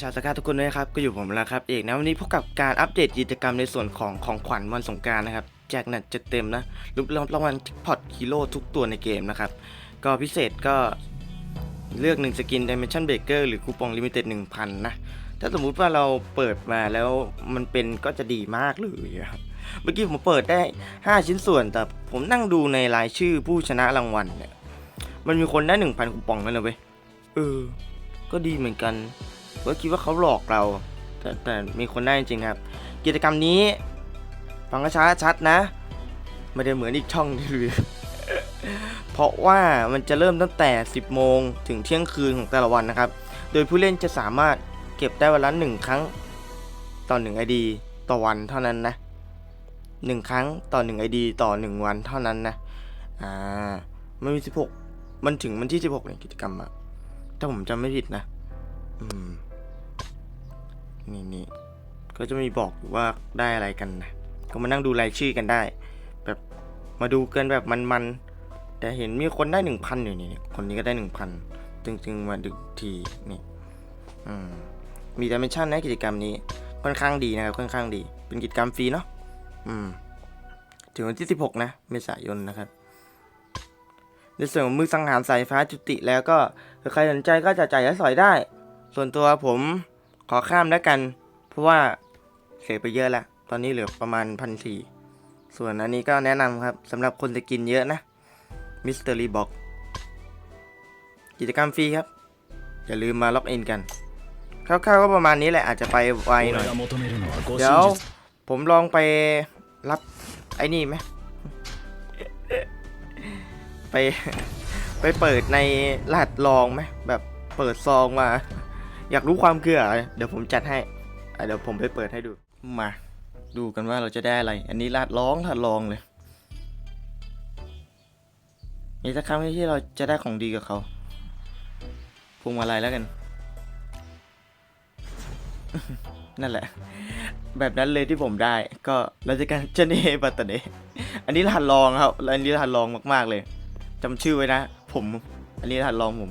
ชาวสกาทุกคนด้วยนะครับก็อยู่ผมแล้วครับเอกนะวันนี้พบกับการอัปเดตกิจกรรมในส่วนของของขวัญวันสงการนะครับแจกหนัดจะเต็มนะรูปรางวัลพอตฮีโร่ทุกตัวในเกมนะครับ ก็พิเศษก็เลือก 1 สกิน Dimension Breaker หรือคูปอง Limited 1,000 นะ ถ้าสมมุติว่าเราเปิดมาแล้วมันเป็นก็จะดีมากเลยครับเมื่อกี้ผมเปิดได้ 5 ชิ้นส่วน แต่ผมนั่งดูในรายชื่อผู้ชนะรางวัลเนี่ยมันมีคนได้ 1,000คูปองนั่นเลยเว้ยเออ ก็ดีเหมือนกัน ก็คิดว่าเขาหลอกเรา แต่แต่มีคนได้จริงครับ กิจกรรมนี้ฟังกระช้าชัดนะ ไม่ได้เหมือนอีกช่องที่ลือเพราะว่ามันจะเริ่มตั้งแต่ 10 โมงถึงเที่ยงคืนของแต่ละวันนะครับ โดยผู้เล่นจะสามารถเก็บได้วันละ1ครั้งต่อ1 ID ต่อวันเท่านั้นนะ 1 ครั้งต่อ1 ID ต่อ 1 วันเท่านั้นนะ อ่า มันมี 16 มันถึงวันที่ 16เนี่ยกิจกรรมอะถ้าผมจำไม่ผิดนะ อืม นี่นี่ก็จะมีบอกอยู่ว่าได้อะไรกันนะ ก็มานั่งดูรายชื่อกันได้ แบบมาดูกันแบบมันๆ แต่เห็นมีคนได้หนึ่งพันอยู่นี่ คนนี้ก็ได้หนึ่งพันจึงๆมาดูทีนี่มีดิเมนชันนกิจกรรมนี้ค่อนข้างดีนะครับค่อนข้างดี เป็นกิจกรรมฟรีเนาะอืม ถึงวันที่ 16 นะ เมษายนนะครับในส่วนของมือสังหารสายฟ้าจุติแล้วก็ถ้าใครสนใจก็จะจ่ายและสอยได้ ส่วนตัวผม ขอข้ามแล้วกัน เพราะว่าเสียไปเยอะละตอนนี้เหลือประมาณพันสี่ส่วนอันนี้ก็แนะนำครับสำหรับคนจะกินเยอะนะมิสเตอรี่บ็อกกิจกรรมฟรีครับ อย่าลืมมาล็อกอินกันคร่าวๆก็ประมาณนี้แหละอาจจะไปไวหน่อยเดี๋ยวผมลองไปรับไอ้นี่ไหมไปไปเปิดในรหัสลองไหมแบบเปิดซองมา อยากรู้ความคืออะไรเดี๋ยวผมจัดให้เดี๋ยวผมไปเปิดให้ดู มา ดูกันว่าเราจะได้อะไร อันนี้รหัสร้องรหัสลองเลย มีสักครั้งที่เราจะได้ของดีกับเขาพวงมาลัยแล้วกัน นั่นแหละ แบบนั้นเลยที่ผมได้ ก็เราชการเจเนบัตเตเนอันนี้รหัสรองครับ อันนี้รหัสรองมากๆเลยจำชื่อไว้นะ ผม อันนี้รหัสรองผม